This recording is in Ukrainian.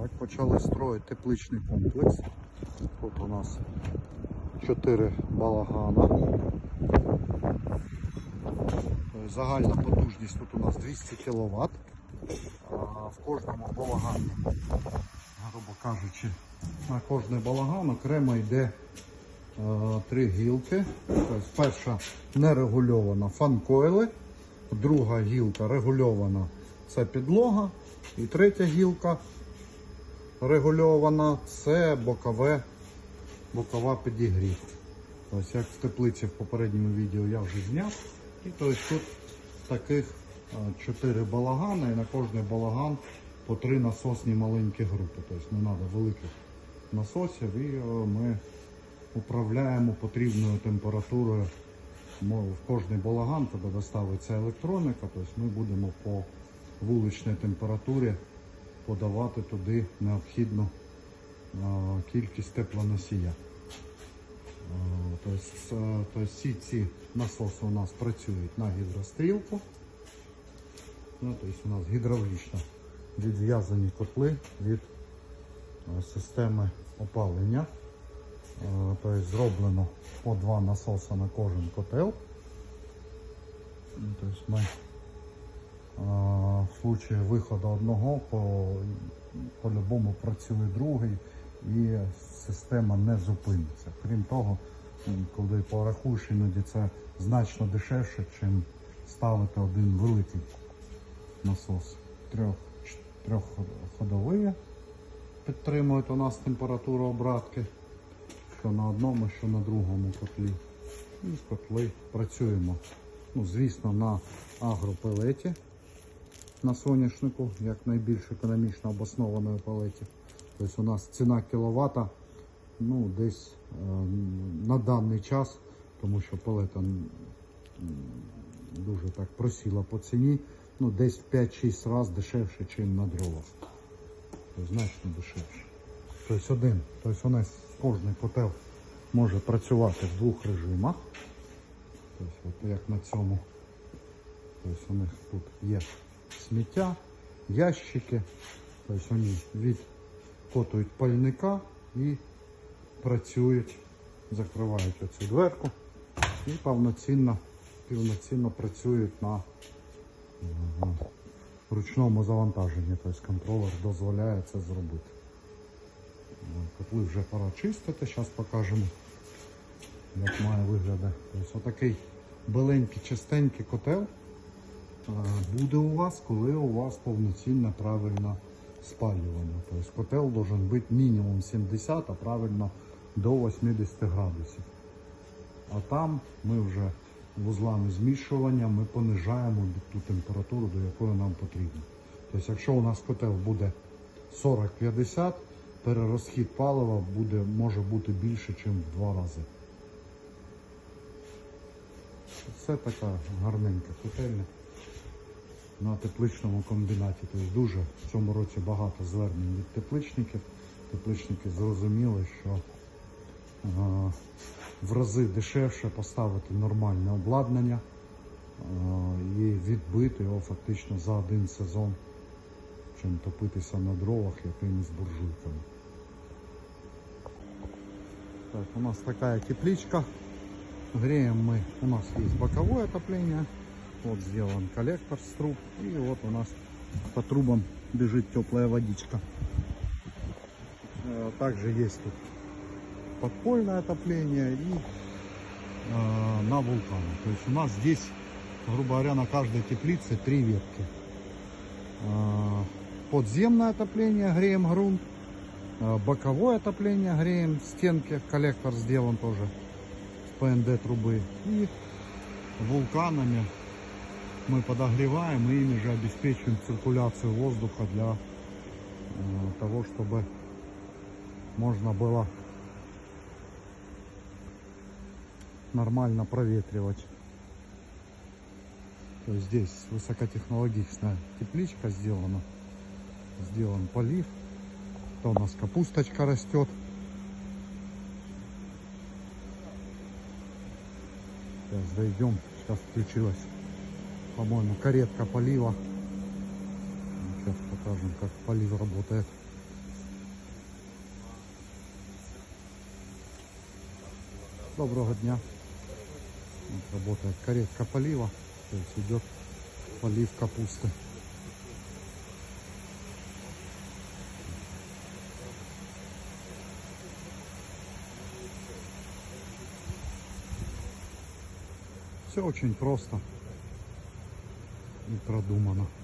Так, почали строїти тепличний комплекс. Тут у нас 4 балагана. Загальна потужність тут у нас 200 кВт. В кожному балагані, грубо кажучи, на кожний балаган окремо йде е, три гілки. Тобто перша нерегульована фанкойли, друга гілка регульована це підлога, і третя гілка регульована це бокове, бокова підігрів. Ось як в теплиці в попередньому відео я вже зняв. І тобто тут таких е, чотири балагани і на кожний балаган по три насосні маленькі групи. Тобто не треба великих насосів і ми управляємо потрібною температурою в кожний балаган, коли доставиться електроніка, тобто ми будемо по вуличній температурі подавати туди необхідну кількість теплоносія. Тобто, тобто всі ці насоси у нас працюють на гідрострілку. Ну, тобто у нас гідравлічно відв'язані котли від системи опалення. Тобто зроблено по два насоси на кожен котел. Ну, Тобто ми в случае виходу одного по, по-любому працює другий і система не зупиниться. Крім того, коли порахуєш, іноді це значно дешевше, ніж ставити один великий насос. Трьох, трьохходовий підтримують у нас температуру обратки, що на одному, що на другому котлі. І котли працюємо. Ну, звісно, на агропелеті на соняшнику, як найбільш економічно обоснованої палеті. Тобто у нас ціна кіловата ну, десь е, на даний час, тому що палета дуже так просіла по ціні, ну, десь в 5-6 разів дешевше, ніж на дровах. Тобто значно дешевше. Тобто один, тобто у нас кожний котел може працювати в двох режимах. Тобто, от як на цьому. Тобто у них тут є сміття, ящики. Тобто вони відкотують пальника і працюють, закривають оцю дверку і повноцінно, повноцінно працюють на ручному завантаженні. Тобто контролер дозволяє це зробити. Е, Котли вже пора чистити, зараз покажемо, як має виглядати. Тобто отакий беленький, чистенький котел буде у вас, коли у вас повноцінне правильне спалювання. Тобто котел має бути мінімум 70, а правильно до 80 градусів. А там ми вже вузлами змішування ми понижаємо ту температуру, до якої нам потрібно. Тобто, якщо у нас котел буде 40-50, перерозхід палива буде, може бути більше, ніж в два рази. Це така гарненька котельня на тепличному комбінаті. Тобто дуже в цьому році багато звернень від тепличників. Тепличники зрозуміли, що е, в рази дешевше поставити нормальне обладнання е, і відбити його фактично за один сезон, чим топитися на дровах якимись буржуйками. Так, у нас такая тепличка. Греем мы, у нас есть боковое отопление. Вот сделан коллектор с труб. И вот у нас по трубам бежит теплая водичка. Э, Также есть тут подпольное отопление и э, на вулканы. То есть у нас здесь, грубо говоря, на каждой теплице три ветки. Э, Подземное отопление, греем грунт. Боковое отопление, греем стенки. Коллектор сделан тоже с ПНД трубы. И вулканами мы подогреваем и ими же обеспечиваем циркуляцию воздуха для э, того, чтобы можно было нормально проветривать. То есть здесь высокотехнологичная тепличка сделана. Сделан полив. То у нас капусточка растет. Сейчас дойдем. Сейчас включилась, по-моему, каретка полива. Сейчас покажем, как полив работает. Доброго дня. Вот работает каретка полива, то есть идет полив капусты. Все очень просто. И продумано.